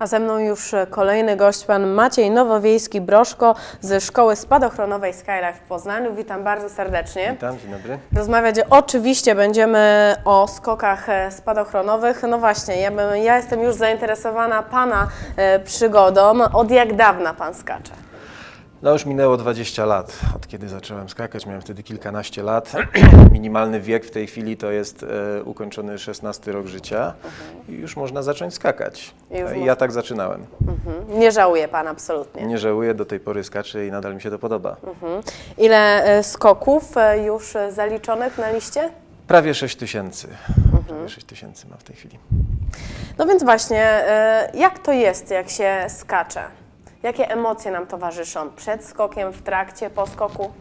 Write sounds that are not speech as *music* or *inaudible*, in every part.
A ze mną już kolejny gość, pan Maciej Nowowiejski-Broszko ze Szkoły Spadochronowej Skylife w Poznaniu. Witam bardzo serdecznie. Witam, dzień dobry. Rozmawiać oczywiście będziemy o skokach e, spadochronowych. No właśnie, ja, bym, ja jestem już zainteresowana Pana e, przygodą. Od jak dawna Pan skacze? No już minęło 20 lat, od kiedy zacząłem skakać, miałem wtedy kilkanaście lat. *clears throat* Minimalny wiek w tej chwili to jest e, ukończony 16 rok życia i już można zacząć skakać. I już I mo- ja tak zaczynałem. Mhm. Nie żałuje Pan absolutnie. Nie żałuję, do tej pory skaczę i nadal mi się to podoba. Mhm. Ile e, skoków e, już e, zaliczonych na liście? Prawie 6 tysięcy. Mhm. Prawie 6 tysięcy mam w tej chwili. No więc właśnie, e, jak to jest, jak się skacze? Jakie emocje nam towarzyszą przed skokiem, w trakcie, po skoku?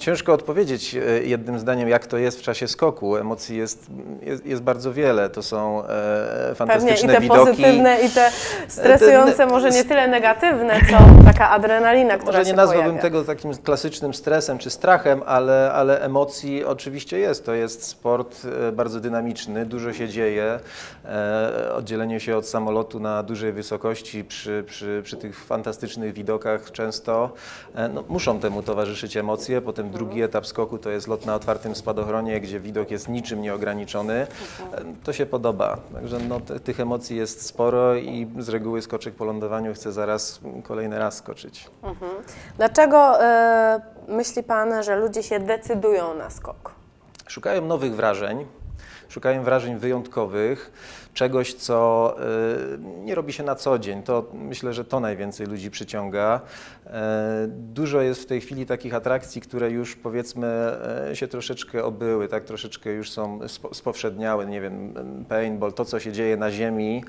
Ciężko odpowiedzieć e, jednym zdaniem, jak to jest w czasie skoku. Emocji jest, jest, jest bardzo wiele. To są e, Pewnie i fantastyczne te widoki. pozytywne, i te stresujące, może nie tyle negatywne, co *clears throat* taka adrenalina, która Może nie nazwałbym pojawia. tego takim klasycznym stresem czy strachem, ale, ale emocji oczywiście jest. To jest sport e, bardzo dynamiczny, dużo się dzieje. E, oddzielenie się od samolotu na dużej wysokości przy, przy, przy tych fantastycznych widokach często e, no, muszą temu towarzyszyć emocje. Potem drugi etap skoku to jest lot na otwartym spadochronie, gdzie widok jest niczym nieograniczony. E, To się podoba. Także no, tych emocji jest sporo i z reguły skoczek po lądowaniu chce zaraz kolejny raz skoczyć. Mhm. Dlaczego e, myśli Pan, że ludzie się decydują na skok? Szukają nowych wrażeń, szukają wrażeń wyjątkowych, czegoś, co y, nie robi się na co dzień. To myślę, że to najwięcej ludzi przyciąga. E, Dużo jest w tej chwili takich atrakcji, które już powiedzmy e, się troszeczkę obyły, tak troszeczkę już są spo- spowszedniałe, nie wiem, paintball, to co się dzieje na ziemi.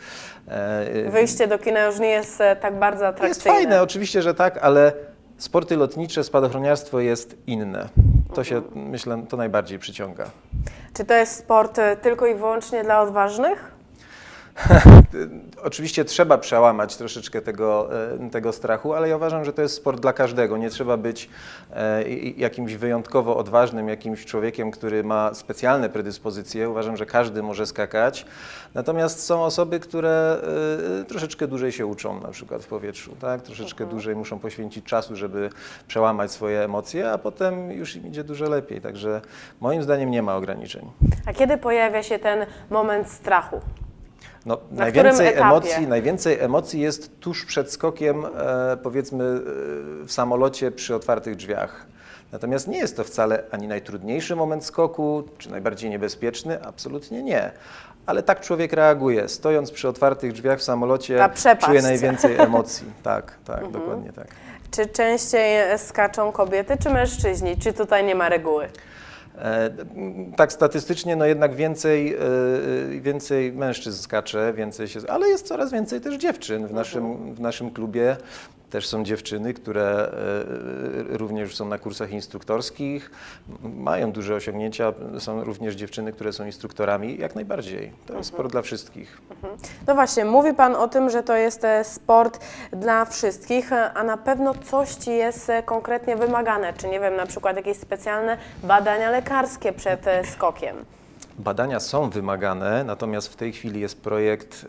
Wyjście do kina już nie jest e, tak bardzo jest atrakcyjne. fajne, oczywiście, że tak, ale sporty lotnicze, spadochroniarstwo jest inne. To się, myślę, to najbardziej przyciąga. Czy to jest sport e, tylko i wyłącznie dla odważnych? *laughs* Oczywiście trzeba przełamać troszeczkę tego, e, tego strachu, ale ja uważam, że to jest sport dla każdego. Nie trzeba być e, jakimś wyjątkowo odważnym, jakimś człowiekiem, który ma specjalne predyspozycje. Uważam, że każdy może skakać. Natomiast są osoby, które e, troszeczkę dłużej się uczą, na przykład w powietrzu, tak? Troszeczkę dłużej muszą poświęcić czasu, żeby przełamać swoje emocje, a potem już im idzie dużo lepiej. Także moim zdaniem nie ma ograniczeń. A kiedy pojawia się ten moment strachu? No, Na najwięcej emocji, najwięcej emocji jest tuż przed skokiem, e, powiedzmy, e, w samolocie przy otwartych drzwiach. Natomiast nie jest to wcale ani najtrudniejszy moment skoku, czy najbardziej niebezpieczny, absolutnie nie. Ale tak człowiek reaguje. Stojąc przy otwartych drzwiach w samolocie, czuje najwięcej emocji. *laughs* Tak, tak, dokładnie tak. Czy częściej skaczą kobiety czy mężczyźni? Czy tutaj nie ma reguły? E, Tak statystycznie, no jednak więcej, e, więcej mężczyzn skacze, więcej się, ale jest coraz więcej też dziewczyn w naszym, w naszym klubie. Też są dziewczyny, które e, również są na kursach instruktorskich, mają duże osiągnięcia. Są również dziewczyny, które są instruktorami. Jak najbardziej. To jest sport dla wszystkich. No właśnie, mówi Pan o tym, że to jest e, sport dla wszystkich, e, a na pewno coś Ci jest e, konkretnie wymagane, czy nie wiem, na przykład jakieś specjalne badania lekarskie przed e, skokiem. Badania są wymagane, natomiast w tej chwili jest projekt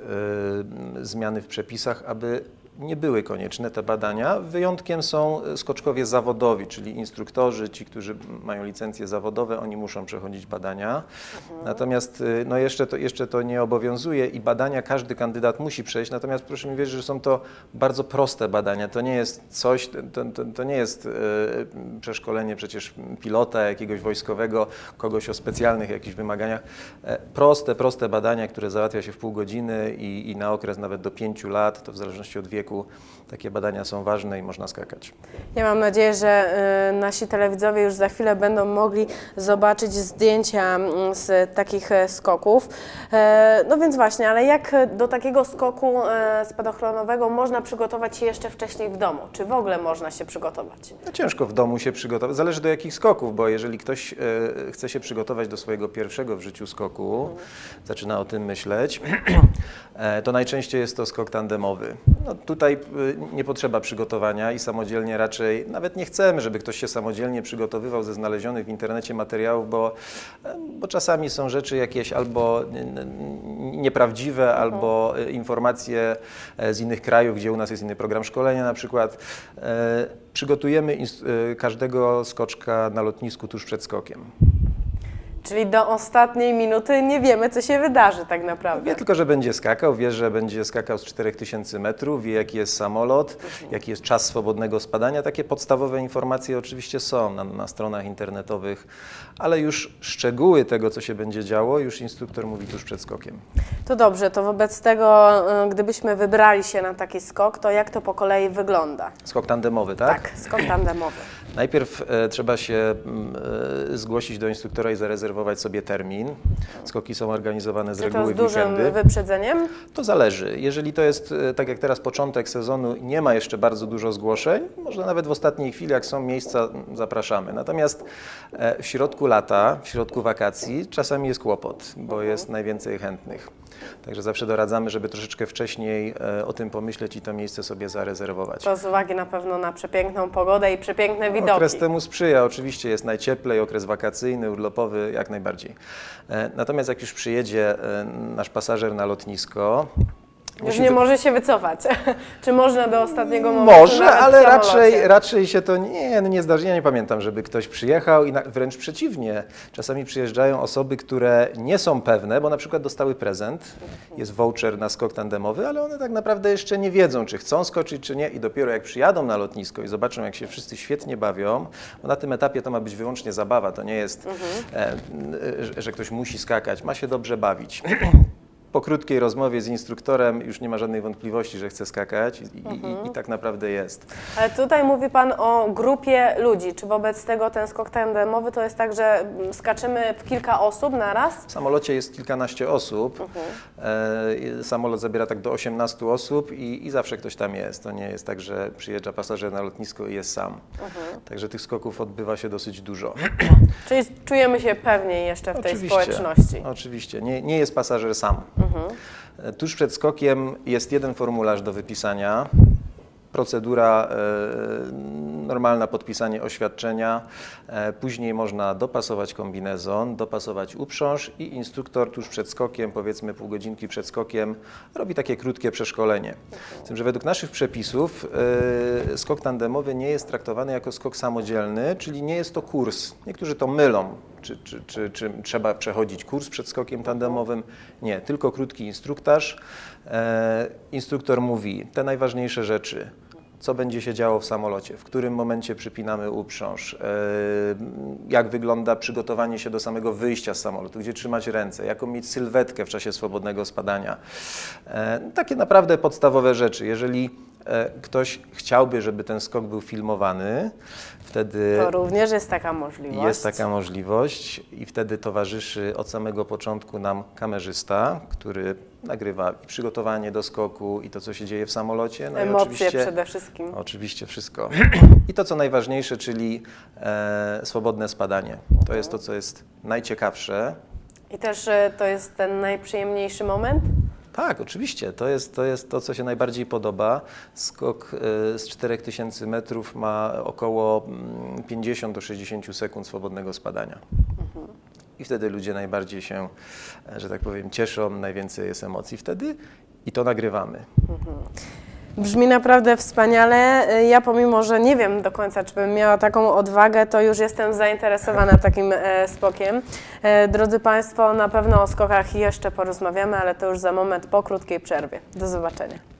e, zmiany w przepisach, aby nie były konieczne te badania. Wyjątkiem są skoczkowie zawodowi, czyli instruktorzy, ci, którzy mają licencje zawodowe, oni muszą przechodzić badania. Natomiast e, no jeszcze, to, jeszcze to nie obowiązuje i badania każdy kandydat musi przejść. Natomiast proszę mi wierzyć, że są to bardzo proste badania. To nie jest coś, to, to, to nie jest e, przeszkolenie przecież pilota jakiegoś wojskowego, kogoś o specjalnych jakichś wymaganiach. E, Proste, proste badania, które załatwia się w pół godziny i, i na okres nawet do pięciu lat, to w zależności od wieku, takie badania są ważne i można skakać. Ja mam nadzieję, że e, nasi telewidzowie już za chwilę będą mogli zobaczyć zdjęcia mm, z takich e, skoków. E, No więc właśnie, ale jak do takiego skoku e, spadochronowego można przygotować się jeszcze wcześniej w domu? Czy w ogóle można się przygotować? No ciężko w domu się przygotować, zależy do jakich skoków, bo jeżeli ktoś chce się przygotować do swojego pierwszego w życiu skoku, zaczyna o tym myśleć, *clears throat* *clears throat* to najczęściej jest to skok tandemowy. No, tu tutaj y, nie potrzeba przygotowania i samodzielnie raczej, nawet nie chcemy, żeby ktoś się samodzielnie przygotowywał ze znalezionych w internecie materiałów, bo, e, bo czasami są rzeczy jakieś albo nieprawdziwe, albo y, informacje e, z innych krajów, gdzie u nas jest inny program szkolenia na przykład. E, Przygotujemy każdego skoczka na lotnisku tuż przed skokiem. Czyli do ostatniej minuty nie wiemy, co się wydarzy tak naprawdę. Wie tylko, że będzie skakał, wie, że będzie skakał z 4000 metrów, wie jaki jest samolot, jaki jest czas swobodnego spadania. Takie podstawowe informacje oczywiście są na, na stronach internetowych, ale już szczegóły tego, co się będzie działo, już instruktor mówi tuż przed skokiem. To dobrze, to wobec tego, y, gdybyśmy wybrali się na taki skok, to jak to po kolei wygląda? Skok tandemowy, tak? Tak, skok tandemowy. Najpierw e, trzeba się mm, e, zgłosić do instruktora i zarezerwować sobie termin. Skoki są organizowane z Czy to reguły z w dużym weekendy. wyprzedzeniem? To zależy. Jeżeli to jest e, tak jak teraz początek sezonu, nie ma jeszcze bardzo dużo zgłoszeń, może nawet w ostatniej chwili, jak są miejsca, zapraszamy. Natomiast w środku lata, w środku wakacji czasami jest kłopot, bo jest najwięcej chętnych. Także zawsze doradzamy, żeby troszeczkę wcześniej e, o tym pomyśleć i to miejsce sobie zarezerwować. To z uwagi na pewno na przepiękną pogodę i przepiękne widoki. Okres temu sprzyja, oczywiście jest najcieplej, okres wakacyjny, urlopowy, jak najbardziej. E, Natomiast jak już przyjedzie e, nasz pasażer na lotnisko, Już nie może się wycofać. *laughs* Czy można do ostatniego momentu Może, ale raczej, raczej się to nie, no nie zdarzy. Ja nie pamiętam, żeby ktoś przyjechał i na, wręcz przeciwnie. Czasami przyjeżdżają osoby, które nie są pewne, bo na przykład dostały prezent, jest voucher na skok tandemowy, ale one tak naprawdę jeszcze nie wiedzą, czy chcą skoczyć, czy nie. I dopiero jak przyjadą na lotnisko i zobaczą, jak się wszyscy świetnie bawią, bo na tym etapie to ma być wyłącznie zabawa, to nie jest, e, że- że ktoś musi skakać, ma się dobrze bawić. *clears throat* Po krótkiej rozmowie z instruktorem już nie ma żadnej wątpliwości, że chce skakać i, i, i tak naprawdę jest. Ale tutaj mówi Pan o grupie ludzi. Czy wobec tego ten skok tandemowy to jest tak, że skaczymy w kilka osób na raz? W samolocie jest kilkanaście osób. E, samolot zabiera tak do 18 osób i, i zawsze ktoś tam jest. To nie jest tak, że przyjeżdża pasażer na lotnisko i jest sam. Także tych skoków odbywa się dosyć dużo. Czyli czujemy się pewniej jeszcze w tej Oczywiście. społeczności. Oczywiście. Nie, nie jest pasażer sam. E, Tuż przed skokiem jest jeden formularz do wypisania. Procedura e, normalna, podpisanie oświadczenia. E, później można dopasować kombinezon, dopasować uprząż i instruktor tuż przed skokiem, powiedzmy pół godzinki przed skokiem, robi takie krótkie przeszkolenie. Z tym, że według naszych przepisów e, skok tandemowy nie jest traktowany jako skok samodzielny, czyli nie jest to kurs. Niektórzy to mylą czy, czy, czy, czy trzeba przechodzić kurs przed skokiem tandemowym. Nie, tylko krótki instruktaż. E, instruktor mówi te najważniejsze rzeczy. Co będzie się działo w samolocie, w którym momencie przypinamy uprząż, e, jak wygląda przygotowanie się do samego wyjścia z samolotu, gdzie trzymać ręce, jaką mieć sylwetkę w czasie swobodnego spadania. E, takie naprawdę podstawowe rzeczy. Jeżeli ktoś chciałby, żeby ten skok był filmowany, wtedy To również jest taka możliwość. jest taka możliwość i wtedy towarzyszy od samego początku nam kamerzysta, który nagrywa i przygotowanie do skoku i to, co się dzieje w samolocie. No Emocje oczywiście, przede wszystkim. Oczywiście wszystko. I to, co najważniejsze, czyli e, swobodne spadanie. To jest to, co jest najciekawsze. I też e, to jest ten najprzyjemniejszy moment? Tak, oczywiście. To jest, to jest to, co się najbardziej podoba. Skok e, z 4000 metrów ma około mm, 50 do 60 sekund swobodnego spadania. I wtedy ludzie najbardziej się, e, że tak powiem, cieszą, najwięcej jest emocji wtedy i to nagrywamy. Brzmi naprawdę wspaniale. E, Ja pomimo, że nie wiem do końca, czy bym miała taką odwagę, to już jestem zainteresowana takim e, skokiem. E, drodzy Państwo, na pewno o skokach jeszcze porozmawiamy, ale to już za moment po krótkiej przerwie. Do zobaczenia.